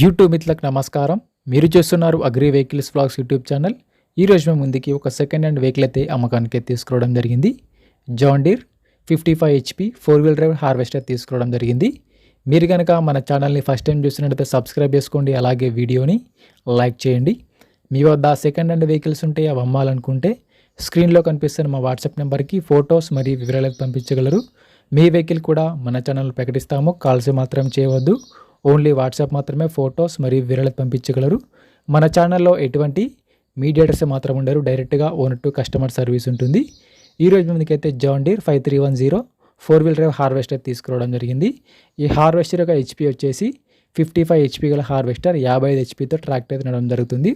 YouTube మిత్రులకు నమస్కారం. మీరు చూస్తున్నారు agri vehicles blogs YouTube channel ఈరోజు మేము ముందుకి ఒక సెకండ్ హ్యాండ్ వెహికల్ అయితే అమ్మకానికి తీసుకురావడం జరిగింది. John Deere fifty five HP four wheel drive harvester తీసుకురావడం జరిగింది. మీరు కనుక మన ఛానల్ని ఫస్ట్ టైం చూసినట్లయితే సబ్స్క్రైబ్ చేసుకోండి అలాగే వీడియోని లైక్ చేయండి. మీ వద్ద సెకండ్ హ్యాండ్ వెహికల్స్ ఉంటే అవి అమ్మాలనుకుంటే స్క్రీన్లో కనిపిస్తున్న మా వాట్సాప్ నెంబర్కి ఫొటోస్ మరియు వివరాలకు పంపించగలరు. మీ వెహికల్ కూడా మన ఛానల్ ప్రకటిస్తాము. కాల్స్ మాత్రం చేయవద్దు. ఓన్లీ వాట్సాప్ మాత్రమే ఫొటోస్ మరియు విరళత పంపించగలరు. మన ఛానల్లో ఎటువంటి మీడియేటర్స్ మాత్రం ఉండరు. డైరెక్ట్గా ఓనర్ టు కస్టమర్ సర్వీస్ ఉంటుంది. ఈరోజు మనకైతే John Deere five three one zero four wheel drive harvester తీసుకురావడం జరిగింది. ఈ హార్వెస్టర్ యొక్క హెచ్పి వచ్చేసి ఫిఫ్టీ ఫైవ్ హెచ్పి గల హార్వెస్టర్ యాభై ఐదు హెచ్పితో ట్రాక్టర్ అయితే నడవడం జరుగుతుంది.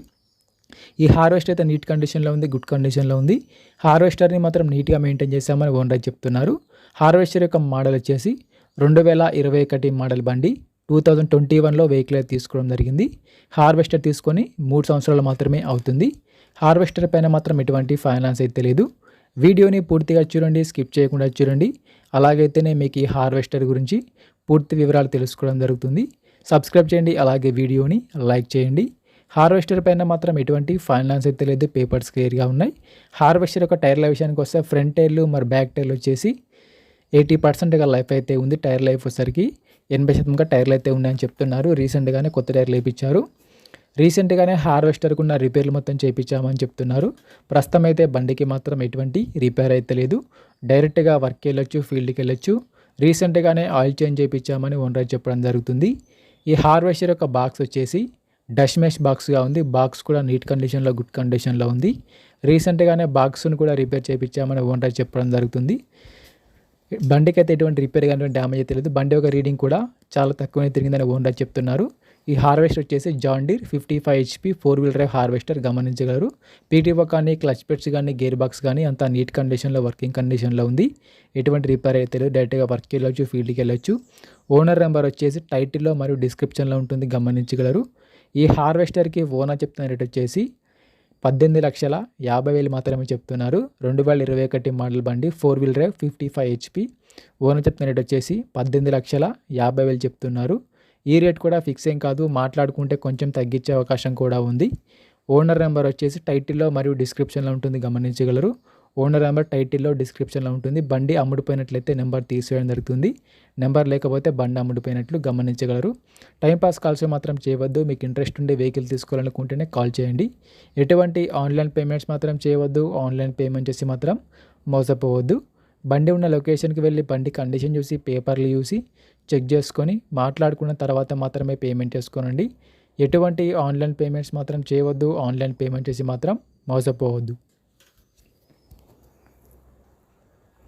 ఈ హార్వెస్టర్ అయితే నీట్ కండిషన్లో ఉంది గుడ్ కండిషన్లో ఉంది. హార్వెస్టర్ని మాత్రం నీట్గా మెయింటైన్ చేశామని ఓనర్ చెప్తున్నారు. హార్వెస్టర్ యొక్క మోడల్ వచ్చేసి రెండు వేల ఇరవై ఒకటి మోడల్ బండి. టూ థౌజండ్ ట్వంటీ వన్లో వెహికల్ అయితే తీసుకోవడం జరిగింది. హార్వెస్టర్ తీసుకొని మూడు సంవత్సరాలు మాత్రమే అవుతుంది. హార్వెస్టర్ పైన మాత్రం ఎటువంటి ఫైనాన్స్ అయితే లేదు. వీడియోని పూర్తిగా చూడండి స్కిప్ చేయకుండా చూడండి. అలాగైతేనే మీకు ఈ హార్వెస్టర్ గురించి పూర్తి వివరాలు తెలుసుకోవడం జరుగుతుంది. సబ్స్క్రైబ్ చేయండి అలాగే వీడియోని లైక్ చేయండి. హార్వెస్టర్ పైన మాత్రం ఎటువంటి ఫైనాన్స్ అయితే లేదు పేపర్స్ క్లియర్గా ఉన్నాయి. హార్వెస్టర్ యొక్క టైర్ల విషయానికి వస్తే ఫ్రంట్ టైర్లు మరి బ్యాక్ టైర్లు వచ్చేసి ఎయిటీ పర్సెంట్గా లైఫ్ అయితే ఉంది టైర్ లైఫ్ వచ్చేసరికి. ఎనభై శాతంగా టైర్లు అయితే ఉన్నాయని చెప్తున్నారు. రీసెంట్గానే కొత్త టైర్లు వేయించారు రీసెంట్గానే హార్వెస్టర్కు ఉన్న రిపేర్లు మొత్తం చేయించామని చెప్తున్నారు. ప్రస్తుతం అయితే బండికి మాత్రం ఎటువంటి రిపేర్ అయితే లేదు. డైరెక్ట్గా వర్క్ వెళ్ళొచ్చు ఫీల్డ్కి వెళ్ళొచ్చు రీసెంట్గానే ఆయిల్ చేంజ్ చేయించామని ఓనర్ చెప్పడం జరుగుతుంది. ఈ హార్వెస్టర్ యొక్క బాక్స్ వచ్చేసి డష్మెష్ బాక్స్గా ఉంది. బాక్స్ కూడా నీట్ కండిషన్లో గుడ్ కండిషన్లో ఉంది. రీసెంట్గానే బాక్స్ను కూడా రిపేర్ చేయించామని ఓనర్ చెప్పడం జరుగుతుంది. బండికి అయితే ఎటువంటి రిపేర్ కానీ డ్యామేజ్ అయితే లేదు. బండి యొక్క రీడింగ్ కూడా చాలా తక్కువనే తిరిగిందని ఓనర్ చెప్తున్నారు. ఈ హార్వెస్టర్ వచ్చేసి John Deere fifty five HP four wheel drive harvester గమనించగలరు పీటీఓ కానీ క్లచ్ పెట్స్ కానీ గేర్ బాక్స్ కానీ అంతా నీట్ కండిషన్లో వర్కింగ్ కండిషన్లో ఉంది. ఎటువంటి రిపేర్ అయితే లేదు. డైరెక్ట్గా వర్క్కి వెళ్ళొచ్చు ఫీల్డ్కి వెళ్ళొచ్చు. ఓనర్ నెంబర్ వచ్చేసి టైటిల్లో మరియు డిస్క్రిప్షన్లో ఉంటుంది. గమనించగలరు. ఈ హార్వెస్టర్కి ఓనర్ చెప్తున్న రేట్ వచ్చేసి పద్దెనిమిది లక్షల యాభై వేలు మాత్రమే చెప్తున్నారు. రెండు వేల ఇరవై ఒకటి మోడల్ బండి four wheel drive fifty five HP owner చెప్తున్న రేట్ వచ్చేసి పద్దెనిమిది లక్షల యాభై వేలు చెప్తున్నారు. ఈ రేట్ కూడా ఫిక్స్ ఏం కాదు మాట్లాడుకుంటే కొంచెం తగ్గించే అవకాశం కూడా ఉంది. ఓనర్ నెంబర్ వచ్చేసి టైటిల్లో మరియు డిస్క్రిప్షన్లో ఉంటుంది గమనించగలరు. ఓనర్ నెంబర్ టైటిల్లో డిస్క్రిప్షన్లో ఉంటుంది. బండి అమ్ముడిపోయినట్లయితే నెంబర్ తీసివేయడం జరుగుతుంది. నెంబర్ లేకపోతే బండి అమ్ముడిపోయినట్లు గమనించగలరు. టైంపాస్ కాల్స్ మాత్రం చేయవద్దు. మీకు ఇంట్రెస్ట్ ఉండే వెహికల్ తీసుకోవాలనుకుంటేనే కాల్ చేయండి. ఎటువంటి ఆన్లైన్ పేమెంట్స్ మాత్రం చేయవద్దు. ఆన్లైన్ పేమెంట్ చేసి మాత్రం మోసపోవద్దు. బండి ఉన్న లొకేషన్కి వెళ్ళి బండి కండిషన్ చూసి పేపర్లు చూసి చెక్ చేసుకొని మాట్లాడుకున్న తర్వాత మాత్రమే పేమెంట్ చేసుకోనండి. ఎటువంటి ఆన్లైన్ పేమెంట్స్ మాత్రం చేయవద్దు. ఆన్లైన్ పేమెంట్ చేసి మాత్రం మోసపోవద్దు.